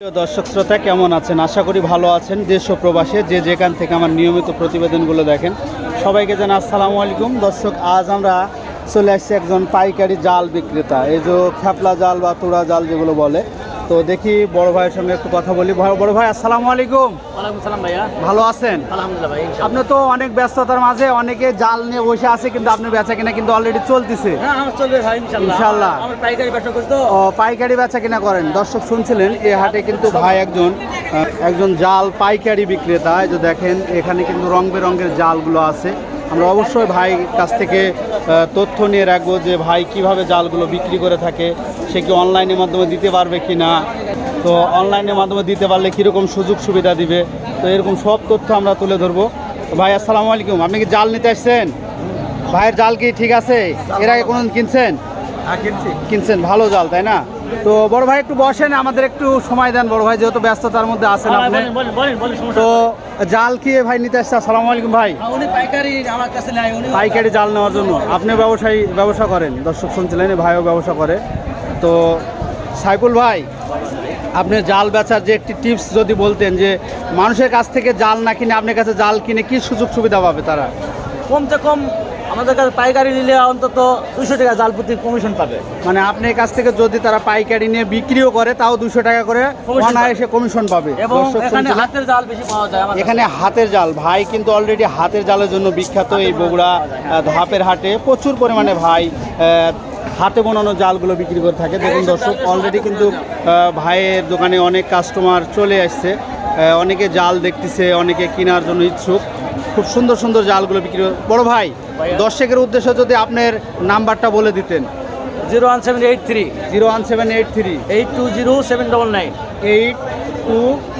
দর্শক শ্রোতা, কেমন আছেন? আশা করি ভালো আছেন। দেশ ও প্রবাসে যে যেখান থেকে আমার নিয়মিত প্রতিবেদনগুলো দেখেন, সবাইকে জানা আসসালামু আলাইকুম। দর্শক, আজ আমরা চলে আসছি একজন পাইকারি জাল বিক্রেতা। এই যে খ্যাপলা জাল বা তোড়া জাল যেগুলো বলে তো দেখি বড় ভাইয়ের সঙ্গে একটু কথা বলি। বড় ভাই আসসালামু আলাইকুম। সালাম ভাইয়া। ভালো আছেন? আলহামদুলিল্লাহ ভাই আপনি তো অনেক ব্যস্ততার মাঝে অনেকে জাল নিয়ে বসে আছে কিন্তু আপনি বেচা কিনা কিন্তু অলরেডি চলতেছে। হ্যাঁ আমার চলবে ভাই ইনশাআল্লাহ। ইনশাআল্লাহ। আমার পাইকারি ব্যবসা করি ও পাইকারি বেচা কিনা করেন। দর্শক শুনছিলেন এই হাটে কিন্তু ভাই একজন একজন জাল পাইকারি বিক্রেতা। এই যে দেখেন এখানে কিন্তু রং বেরঙের জালগুলো আছে। আমরা অবশ্যই ভাই কাছ থেকে তথ্য নিয়ে রাখব যে ভাই কীভাবে জালগুলো বিক্রি করে থাকে। সে কি অনলাইনের মাধ্যমে দিতে পারবে কি না? তো অনলাইনের মাধ্যমে দিতে পারলে কীরকম সুযোগ সুবিধা দিবে? তো এরকম সব তথ্য আমরা তুলে ধরবো। ভাই আসসালামু আলাইকুম। আপনি কি জাল নিতে আসছেন? ভাইয়ের জাল কি ঠিক আছে? এর আগে কোনো কিনছেন? কিনছেন ভালো জাল তাই না? তো বড় ভাই একটু বসেন আমাদের একটু সময় দেন। বড় ভাই যেহেতু ব্যস্ততার মধ্যে আছেন হ্যাঁ, আপনি। তো জাল কি ভাই নিতে আসছে? আসসালামু আলাইকুম ভাই। হ্যাঁ, পাইকারি জাল নেওয়ার জন্য। আপনি ব্যবসায়ী ব্যবসা করেন। দর্শক শুনছিলেন ভাইও ব্যবসা করে। তো সাইকুল ভাই আপনি জাল বেচার যে একটি টিপস যদি বলতেন যে মানুষের কাছ থেকে জাল না কিনে আপনার কাছে জাল কিনে কি সুযোগ সুবিধা পাবে তারা? কমতে কম আমাদের কাছে পাইকারি নিলে অন্তত দুশো টাকা জাল প্রতি কমিশন পাবে। মানে আপনার কাছ থেকে যদি তারা পাইকারি নিয়ে বিক্রিও করে তাও দুশো টাকা করে অনায়াসে কমিশন পাবে। এবং এখানে হাতের জাল বেশি পাওয়া যায় এখানে হাতের জাল ভাই কিন্তু অলরেডি হাতের জালের জন্য বিখ্যাত এই বগুড়া ধাপের হাটে প্রচুর পরিমাণে ভাই হাতে বানানো জালগুলো বিক্রি করে থাকে। দেখুন দর্শক অলরেডি কিন্তু ভাইয়ের দোকানে অনেক কাস্টমার চলে আসছে। অনেকে জাল দেখতেছে অনেকে কেনার জন্য ইচ্ছুক। খুব সুন্দর সুন্দর জালগুলো বিক্রি করে- বড় ভাই দর্শকের উদ্দেশ্যে যদি আপনার নাম্বারটা বলে দিতেন। Zero one seven eight three. Zero one seven eight three. Eight two zero seven double nine. Eight two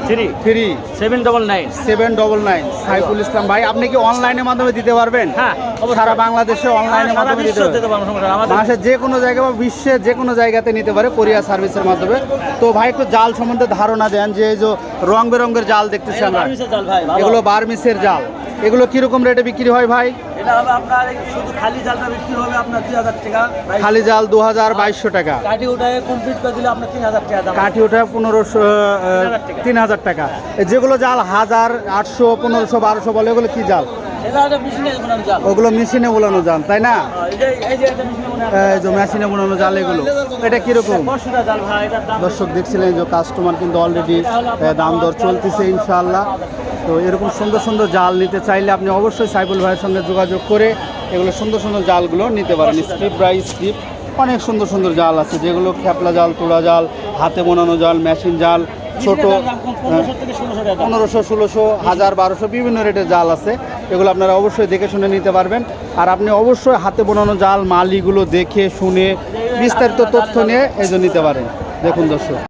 three three seven double nine seven double nine Saiful Islam ভাই আপনি কি অনলাইনের মাধ্যমে দিতে পারবেন? হ্যাঁ। সারা বাংলাদেশে অনলাইনের মাধ্যমে দিতে পারবেন। বাংলাদেশের যে কোনো জায়গায় বা বিশ্বের যে কোনো জায়গাতে নিতে পারে কোরিয়া সার্ভিসের মাধ্যমে। তো ভাই একটু জাল সম্বন্ধে ধারণা দেন যে এই যে রং বেরঙের জাল দেখতেছি আমরা। এগুলো বার্মিসের জাল। এগুলো কীরকম রেটে বিক্রি হয় ভাই? এটা হবে আপনার শুধু খালি জালটা বিক্রি হবে আপনার দুই হাজার টাকা খালি জাল দু হাজার বাইশশো টাকা। কাঠি উঠায় কমপ্লিট করে দিলে আপনার তিন হাজার টাকা দাম। কাঠি ওঠা পনেরোশো তিন হাজার টাকা। যেগুলো জাল হাজার আটশো পনেরোশো বারোশো বলে ওগুলো কি জাল? এটা একটা মেশিনে বানানো জাল। ওগুলো মেশিনে বোলানো জাল তাই না? যে মেশিনে বোনানো জাল। এগুলো। এটা কীরকম? দর্শক দেখছিলেন যে কাস্টমার কিন্তু অলরেডি দাম দর চলতেছে ইনশাআল্লাহ। তো এরকম সুন্দর সুন্দর জাল নিতে চাইলে আপনি অবশ্যই সাইফুল ভাইয়ের সঙ্গে যোগাযোগ করে এগুলো সুন্দর সুন্দর জালগুলো নিতে পারেন। স্ক্রিপ বাই স্ক্রিপ অনেক সুন্দর সুন্দর জাল আছে যেগুলো খ্যাপলা জাল তোড়া জাল হাতে বোনানো জাল মেশিন জাল ছোট পনেরোশো ষোলোশো দাম। পনেরোশো ষোলোশো হাজার বারোশো বিভিন্ন রেটের জাল আছে। এগুলো আপনারা অবশ্যই দেখে শুনে নিতে পারবেন। আর আপনি অবশ্যই হাতে বোনানো জাল মালিগুলো দেখে শুনে বিস্তারিত তথ্য নিয়ে এই নিতে পারেন। দেখুন দর্শক।